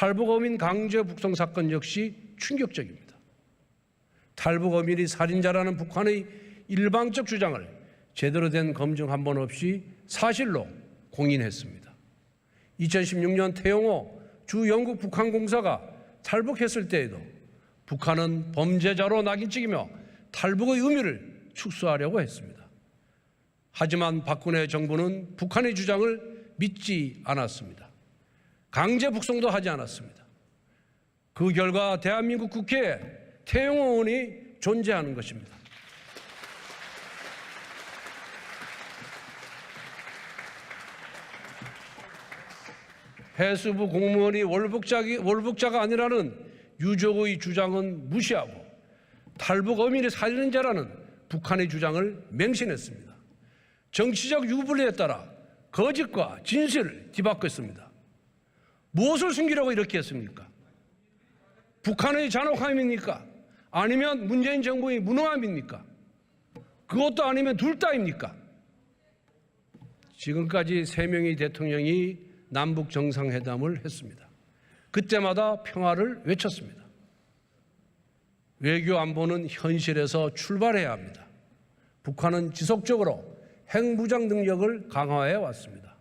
탈북어민 강제 북송 사건 역시 충격적입니다. 탈북어민이 살인자라는 북한의 일방적 주장을 제대로 된 검증 한 번 없이 사실로 공인했습니다. 2016년 태영호 주 영국 북한 공사가 탈북했을 때에도 북한은 범죄자로 낙인 찍이며 탈북의 의미를 축소하려고 했습니다. 하지만 박근혜 정부는 북한의 주장을 믿지 않았습니다. 강제 북송도 하지 않았습니다. 그 결과 대한민국 국회에 태영호 의원이 존재하는 것입니다. 해수부 공무원이 월북자기, 월북자가 아니라는 유족의 주장은 무시하고 탈북 어민이 살리는 자라는 북한의 주장을 맹신했습니다. 정치적 유불리에 따라 거짓과 진실을 뒤바꿨습니다. 무엇을 숨기려고 이렇게 했습니까? 북한의 잔혹함입니까? 아니면 문재인 정부의 무능함입니까? 그것도 아니면 둘 다입니까? 지금까지 세 명의 대통령이 남북 정상회담을 했습니다. 그때마다 평화를 외쳤습니다. 외교 안보는 현실에서 출발해야 합니다. 북한은 지속적으로 핵무장 능력을 강화해 왔습니다.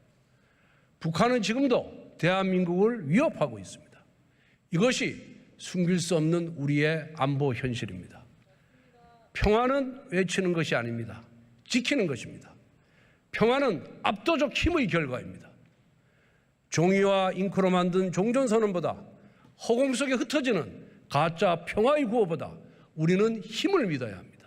북한은 지금도 대한민국을 위협하고 있습니다. 이것이 숨길 수 없는 우리의 안보 현실입니다. 평화는 외치는 것이 아닙니다. 지키는 것입니다. 평화는 압도적 힘의 결과입니다. 종이와 잉크로 만든 종전선언보다 허공 속에 흩어지는 가짜 평화의 구호보다 우리는 힘을 믿어야 합니다.